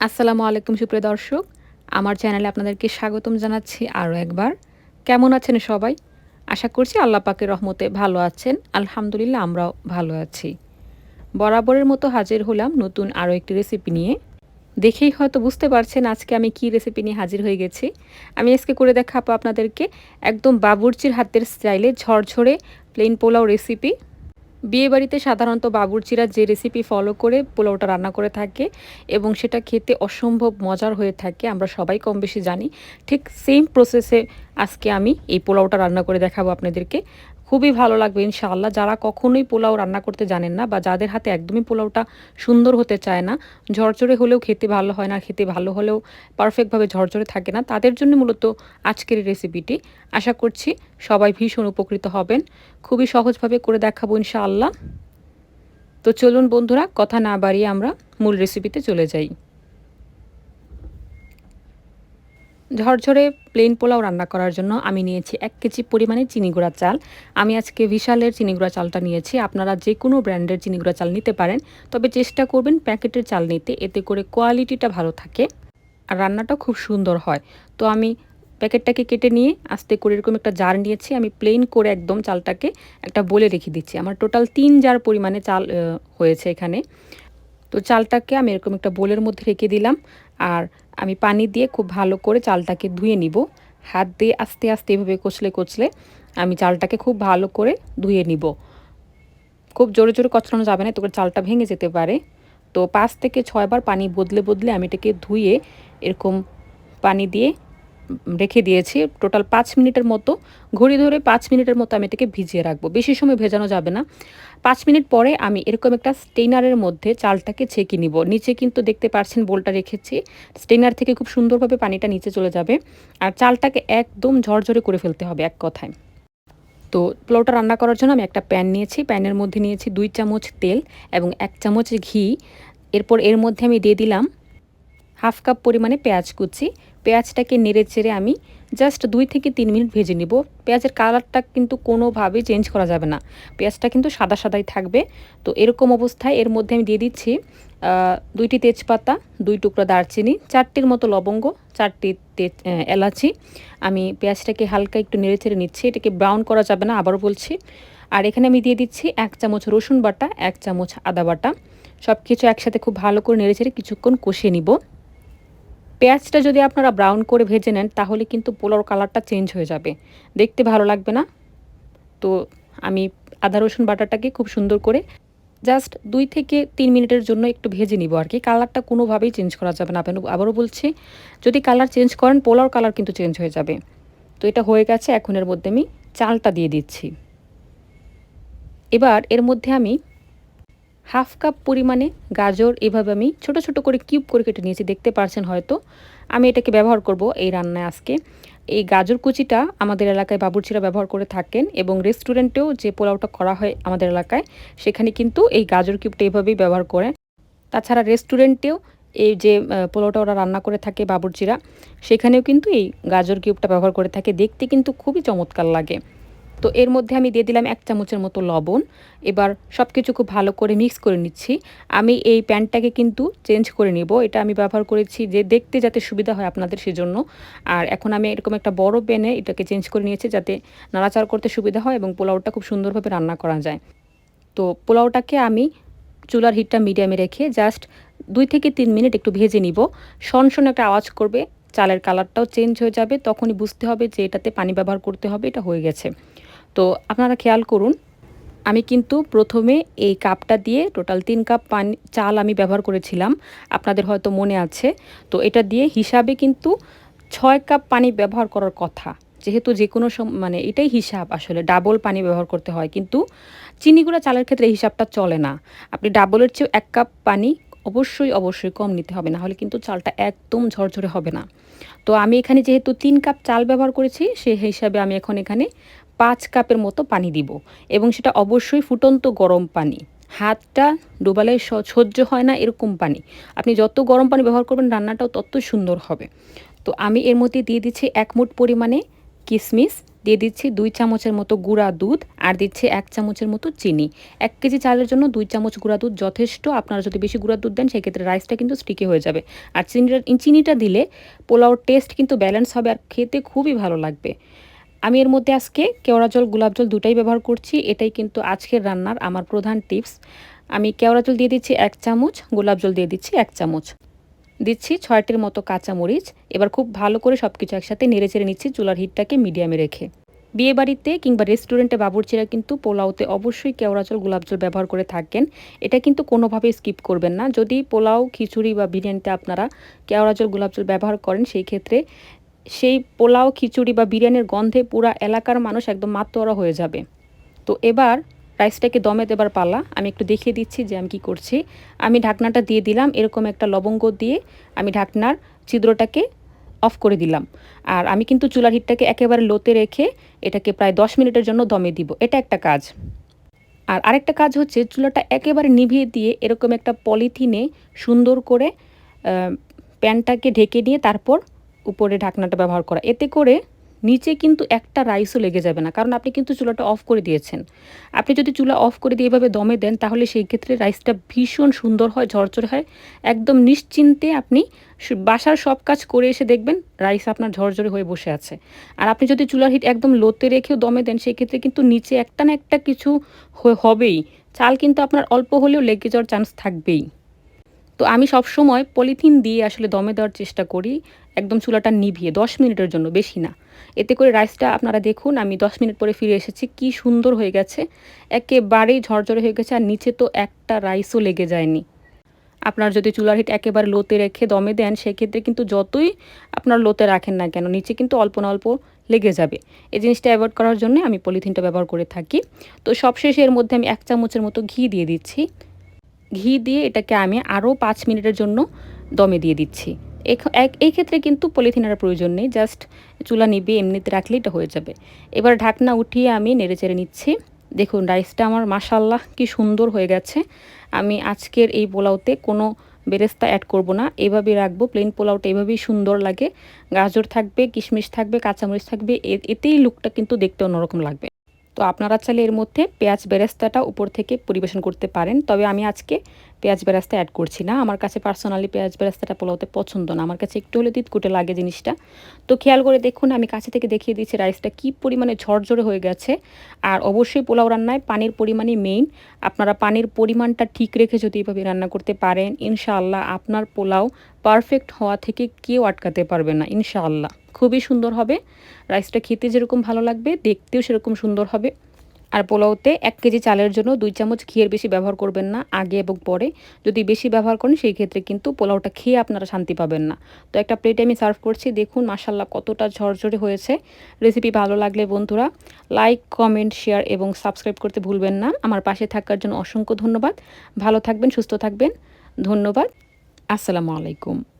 আসসালামু আলাইকুম, সুপ্রিয় দর্শক। আমার চ্যানেলে আপনাদেরকে স্বাগতম জানাচ্ছি আরও একবার। কেমন আছেন সবাই? আশা করছি আল্লাহ পাকের রহমতে ভালো আছেন। আলহামদুলিল্লাহ, আমরাও ভালো আছি। বরাবরের মতো হাজির হলাম নতুন আরও একটি রেসিপি নিয়ে। দেখেই হয়তো বুঝতে পারছেন আজকে আমি কি রেসিপি নিয়ে হাজির হয়ে গেছি। আমি আজকে করে দেখাবো আপনাদেরকে একদম বাবুর্চির হাতের স্টাইলে ঝরঝরে প্লেন পোলাও রেসিপি বিয়েবাড়িতে সাধারণত বাবুর্চিরা যে রেসিপি ফলো করে পোলাওটা রান্না করে থাকে এবং সেটা খেতে অসম্ভব মজার হয়ে থাকে, আমরা সবাই কম বেশি জানি। ঠিক সেম প্রসেসে আজকে আমি এই পোলাওটা রান্না করে দেখাবো আপনাদেরকে। খুবই ভালো লাগবে, ইনশাআল্লাহ। যারা কখনোই পোলাও রান্না করতে জানেন না বা যাদের হাতে একদমই পোলাওটা সুন্দর হতে চায় না, ঝরঝরে হলেও খেতে ভালো হয় না, খেতে ভালো হলেও পারফেক্টভাবে ঝরঝরে থাকে না, তাদের জন্য মূলত আজকের রেসিপিটি আশা করছি সবাই ভীষণ উপকৃত হবেন। খুবই সহজভাবে করে দেখাবো, ইনশাআল্লাহ। তো চলুন বন্ধুরা, কথা না বাড়িয়ে আমরা মূল রেসিপিতে চলে যাই। ঝরঝরে প্লেন পোলাও রান্না করার জন্য আমি নিয়েছি এক কেজি পরিমাণে চিনিগুড়া চাল। আমি আজকে বিশালের চিনিগুড়া চালটা নিয়েছি। আপনারা যে কোনো ব্র্যান্ডের চিনিগুড়া চাল নিতে পারেন। তবে চেষ্টা করবেন প্যাকেটের চাল নিতে, এতে করে কোয়ালিটিটা ভালো থাকে আর রান্নাটা খুব সুন্দর হয়। তো আমি প্যাকেটটাকে কেটে নিয়ে আস্তে করে এরকম একটা জার নিয়েছি। আমি প্লেন করে একদম চালটাকে একটা বলে রেখে দিচ্ছি। আমার টোটাল তিন জার পরিমাণে চাল হয়েছে এখানে। তো চালটাকে আমি এরকম একটা বোলের মধ্যে রেখে দিলাম। আর আমি পানি দিয়ে খুব ভালো করে চালটাকে ধুয়ে নিব। হাত দিয়ে আস্তে আস্তে এভাবে কচলে কচলে আমি চালটাকে খুব ভালো করে ধুয়ে নিব। খুব জোরে জোরে কচলানো যাবে না তোকে চালটা ভেঙে যেতে পারে। তো পাঁচ থেকে ছয়বার পানি বদলে বদলে আমি এটাকে ধুয়ে এরকম পানি দিয়ে রেখে দিয়েছি টোটাল পাঁচ মিনিটের মতো। ঘড়ি ধরে পাঁচ মিনিটের মতো আমি এটাকে ভিজিয়ে রাখব। বেশি সময় ভেজানো যাবে না। পাঁচ মিনিট পরে আমি এরকম একটা স্টেনারের মধ্যে চালটাকে ছেঁকে নিব। নিচে কিন্তু দেখতে পাচ্ছেন বোলটা রেখেছি। স্টেনার থেকে খুব সুন্দরভাবে পানিটা নিচে চলে যাবে। আর চালটাকে একদম ঝরঝরে করে ফেলতে হবে এক কথায়। তো পোলাওটা রান্না করার জন্য আমি একটা প্যান নিয়েছি। প্যানের মধ্যে নিয়েছি দুই চামচ তেল এবং এক চামচ ঘি। এরপর এর মধ্যে আমি দিয়ে দিলাম হাফ কাপ পরিমাণে পেঁয়াজ কুচি। পেঁয়াজটাকে নেড়ে চেড়ে আমি জাস্ট দুই থেকে তিন মিনিট ভেজে নিব। পেঁয়াজের কালারটা কিন্তু কোনোভাবেই চেঞ্জ করা যাবে না। পেঁয়াজটা কিন্তু সাদা সাদাই থাকবে। তো এরকম অবস্থায় এর মধ্যে আমি দিয়ে দিচ্ছি দুইটি তেজপাতা, দুই টুকরো দারচিনি, চারটির মতো লবঙ্গ, চারটি তেজ এলাচি। আমি পেঁয়াজটাকে হালকা একটু নেড়ে চেড়ে নিচ্ছি। এটাকে ব্রাউন করা যাবে না, আবারও বলছি। আর এখানে আমি দিয়ে দিচ্ছি এক চামচ রসুন বাটা, এক চামচ আদা বাটা। সব কিছু একসাথে খুব ভালো করে নেড়ে চেড়ে কিছুক্ষণ কষিয়ে নিব। পেঁয়াজটা যদি আপনারা ব্রাউন করে ভেজে নেন, তাহলে কিন্তু পোলাওর কালারটা চেঞ্জ হয়ে যাবে। দেখতে ভালো লাগবে না? তো আমি আদা, রসুন বাটাটাকে খুব সুন্দর করে জাস্ট দুই থেকে তিন মিনিটের জন্য একটু ভেজে নিব আর কি। কালারটা কোনোভাবেই চেঞ্জ করা যাবে না। আপনি আবারও বলছি, যদি কালার চেঞ্জ করেন, পোলাওর কালার কিন্তু চেঞ্জ হয়ে যাবে। তো এটা হয়ে গেছে এখন এর মধ্যে আমি চালটা দিয়ে দিচ্ছি। এবার এর মধ্যে আমি হাফ কাপ পরিমাণে গাজর এভাবে আমি ছোট ছোট করে কিউব করে কেটে নিয়েছি, দেখতে পারছেন হয়তো। আমি এটাকে ব্যবহার করব এই রান্নায় আজকে। এই গাজর কুচিটা আমাদের এলাকায় বাবুরচিরা ব্যবহার করে থাকেন এবং রেস্টুরেন্টেও যে পোলাওটা করা হয় আমাদের এলাকায়, সেখানে কিন্তু এই গাজর কিউবটা এভাবেই ব্যবহার করে। তাছাড়া রেস্টুরেন্টেও এই যে পোলাওটা ওরা রান্না করে থাকে বাবুরচিরা, সেখানেও কিন্তু এই গাজর কিউবটা ব্যবহার করে থাকে। দেখতে কিন্তু খুবই চমৎকার লাগে। তো এর মধ্যে আমি দিয়ে দিলাম এক চামচের মতো লবণ। এবার সব কিছু খুব ভালো করে মিক্স করে নিচ্ছি। আমি এই প্যানটাকে কিন্তু চেঞ্জ করে নিব। এটা আমি ব্যবহার করেছি যে দেখতে যাতে সুবিধা হয় আপনাদের সেজন্য। আর এখন আমি এরকম একটা বড় প্যানে এটাকে চেঞ্জ করে নিয়েছি যাতে নাড়াচাড়া করতে সুবিধা হয় এবং পোলাওটা খুব সুন্দরভাবে রান্না করা যায়। তো পোলাওটাকে আমি চুলার হিটটা মিডিয়ামে রেখে জাস্ট দুই থেকে তিন মিনিট একটু ভেজে নিব। শন শন একটা আওয়াজ করবে, চালের কালারটাও চেঞ্জ হয়ে যাবে। তখনই বুঝতে হবে যে এটাতে পানি ব্যবহার করতে হবে, এটা হয়ে গেছে। তো আপনারা খেয়াল করুন, আমি কিন্তু প্রথমে এই কাপটা দিয়ে টোটাল তিন কাপ পানি, চাল আমি ব্যবহার করেছিলাম, আপনাদের হয়তো মনে আছে। তো এটা দিয়ে হিসাবে কিন্তু ছয় কাপ পানি ব্যবহার করার কথা। যেহেতু যে কোনো মানে এটাই হিসাব আসলে, ডাবল পানি ব্যবহার করতে হয়। কিন্তু চিনিগুড়া চালের ক্ষেত্রে হিসাবটা চলে না। আপনি ডাবলের চেয়েও এক কাপ পানি অবশ্যই অবশ্যই কম নিতে হবে না হলে কিন্তু চালটা একদম ঝরঝরে হবে না। তো আমি এখানে যেহেতু তিন কাপ চাল ব্যবহার করেছি, সেই হিসাবে আমি এখন এখানে পাঁচ কাপের মতো পানি দিব এবং সেটা অবশ্যই ফুটন্ত গরম পানি। হাতটা ডোবালে সহ্য হয় না এরকম পানি। আপনি যত গরম পানি ব্যবহার করবেন, রান্নাটাও তত সুন্দর হবে। তো আমি এর মধ্যে দিয়ে দিচ্ছি এক মুঠ পরিমাণে কিশমিশ দিয়ে দিচ্ছি দুই চামচের মতো গুঁড়া দুধ আর দিচ্ছি এক চামচের মতো চিনি। এক কেজি চালের জন্য দুই চামচ গুঁড়া দুধ যথেষ্ট। আপনারা যদি বেশি গুঁড়া দুধ দেন, সেক্ষেত্রে রাইসটা কিন্তু স্টিকি হয়ে যাবে। আর চিনিটা চিনিটা দিলে পোলাওর টেস্ট কিন্তু ব্যালেন্স হবে আর খেতে খুবই ভালো লাগবে। আমি এর মধ্যে আজকে কেওড়া জল, গোলাপ জল দুটাই ব্যবহার করছি। এটাই কিন্তু আজকের রান্নার আমার প্রধান টিপস আমি কেওড়া জল দিয়ে দিচ্ছি এক চামচ, গোলাপ জল দিয়ে দিচ্ছি এক চামচ। দিচ্ছি ছয়টির মতো কাঁচামরিচ। এবার খুব ভালো করে সব কিছু একসাথে নেড়ে চেড়ে নিচ্ছি চুলার হিটটাকে মিডিয়ামে রেখে। বিয়ে বাড়িতে কিংবা রেস্টুরেন্টে বাবুর্চিরা কিন্তু পোলাওতে অবশ্যই কেওড়া জল, গোলাপ জল ব্যবহার করে থাকেন। এটা কিন্তু কোনোভাবেই স্কিপ করবেন না। যদি পোলাও, খিচুড়ি বা বিরিয়ানিতে আপনারা কেওড়া জল, গোলাপ জল ব্যবহার করেন, সেই ক্ষেত্রে সেই পোলাও, খিচুড়ি বা বিরিয়ানির গন্ধে পুরা এলাকার মানুষ একদম মাতোয়ারা হয়ে যাবে। তো এবার রাইসটাকে দমে দেবার পালা। আমি একটু দেখিয়ে দিচ্ছি যে আমি কী করছি। আমি ঢাকনাটা দিয়ে দিলাম, এরকম একটা লবঙ্গ দিয়ে আমি ঢাকনার ছিদ্রটাকে অফ করে দিলাম। আর আমি কিন্তু চুলার হিটটাকে একেবারে লোতে রেখে এটাকে প্রায় দশ মিনিটের জন্য দমে দিব। এটা একটা কাজ। আর আরেকটা কাজ হচ্ছে, চুলাটা একেবারে নিভিয়ে দিয়ে এরকম একটা পলিথিনে সুন্দর করে প্যানটাকে ঢেকে নিয়ে তারপর উপরে ঢাকনাটা ব্যবহার করা। এতে করে নিচে কিন্তু একটা রাইসও লেগে যাবে না। কারণ আপনি কিন্তু চুলাটা অফ করে দিয়েছেন। আপনি যদি চুলা অফ করে দিয়ে এভাবে দমে দেন, তাহলে সেই ক্ষেত্রে রাইসটা ভীষণ সুন্দর হয়, ঝরঝরে হয়। একদম নিশ্চিন্তে আপনি বাসার সব কাজ করে এসে দেখবেন রাইস আপনার ঝরঝরে হয়ে বসে আছে। আর আপনি যদি চুলার হিট একদম লোতে রেখেও দমে দেন, সেই ক্ষেত্রে কিন্তু নিচে একটা না একটা কিছু হবেই। চাল কিন্তু আপনার অল্প হলেও লেগে যাওয়ার চান্স থাকবেই। তো আমি সব সময় পলিথিন দিয়ে আসলে দমে দেওয়ার চেষ্টা করি, একদম চুলাটা নিভিয়ে, দশ মিনিটের জন্য, বেশি না। এতে করে রাইসটা আপনারা দেখুন, আমি দশ মিনিট পরে ফিরে এসেছি, কি সুন্দর হয়ে গেছে। একেবারেই ঝরঝরে হয়ে গেছে, আর নিচে তো একটা রাইসও লেগে যায়নি। আপনার যদি চুলার হিট একেবারে লোতে রেখে দমে দেন, সেক্ষেত্রে কিন্তু যতই আপনার লোতে রাখেন না কেন, নিচে কিন্তু অল্প না অল্প লেগে যাবে। এই জিনিসটা অ্যাভয়েড করার জন্য আমি পলিথিনটা ব্যবহার করে থাকি। তো সবশেষে এর মধ্যে আমি এক চামচের মতো ঘি দিয়ে দিচ্ছি। ঘি দিয়ে এটাকে আমি আরও পাঁচ মিনিটের জন্য দমে দিয়ে দিচ্ছি। এই ক্ষেত্রে কিন্তু পলিথিনের প্রয়োজন নেই, জাস্ট চুলা নিবে এমনিতে রাখলেই এটা হয়ে যাবে। এবার ঢাকনা উঠিয়ে আমি নেড়ে চেড়ে নিচ্ছি। দেখুন, রাইসটা আমার মাসাল্লাহ কি সুন্দর হয়ে গেছে। আমি আজকের এই পোলাওতে কোনো বেরেস্তা অ্যাড করব না। এভাবেই রাখব প্লেন পোলাওটা এভাবেই সুন্দর লাগে। গাজর থাকবে, কিশমিশ থাকবে, কাঁচামরিচ থাকবে এতেই লুকটা কিন্তু দেখতে অন্যরকম লাগবে। তো আপনারা চাইলে এর মধ্যে পেঁয়াজ বেরেস্তাটা উপর থেকে পরিবেশন করতে পারেন। তবে আমি আজকে পেঁয়াজ বেরাস্তা অ্যাড করছি না। আমার কাছে পার্সোনালি পেঁয়াজ বেরাস্তাটা পোলাওতে পছন্দ না। আমার কাছে একটু হলে কুটে লাগে জিনিসটা। তো খেয়াল করে দেখুন, আমি কাছে থেকে দেখিয়ে দিচ্ছি রাইসটা কী পরিমাণে ঝরঝরে হয়ে গেছে। আর অবশ্যই পোলাও রান্নায় পানির পরিমাণই মেইন আপনারা পানির পরিমাণটা ঠিক রেখে যদি এভাবে রান্না করতে পারেন, ইনশাআল্লাহ আপনার পোলাও পারফেক্ট হওয়া থেকে কেউ আটকাতে পারবে না, ইনশাআল্লাহ। খুবই সুন্দর হবে। রাইসটা খেতে যেরকম ভালো লাগবে, দেখতেও সেরকম সুন্দর হবে। আর পোলাওতে এক কেজি চালের জন্য দুই চামচ ঘিয়ের বেশি ব্যবহার করবেন না, আগে এবং পরে। যদি বেশি ব্যবহার করেন, সেই ক্ষেত্রে কিন্তু পোলাওটা খেয়ে আপনারা শান্তি পাবেন না। তো একটা প্লেটে আমি সার্ভ করছি। দেখুন মাসাল্লাহ কতটা ঝরঝরে হয়েছে। রেসিপি ভালো লাগলে বন্ধুরা লাইক কমেন্ট শেয়ার এবং সাবস্ক্রাইব করতে ভুলবেন না। আমার পাশে থাকার জন্য অসংখ্য ধন্যবাদ। ভালো থাকবেন, সুস্থ থাকবেন। ধন্যবাদ। আসসালামু আলাইকুম।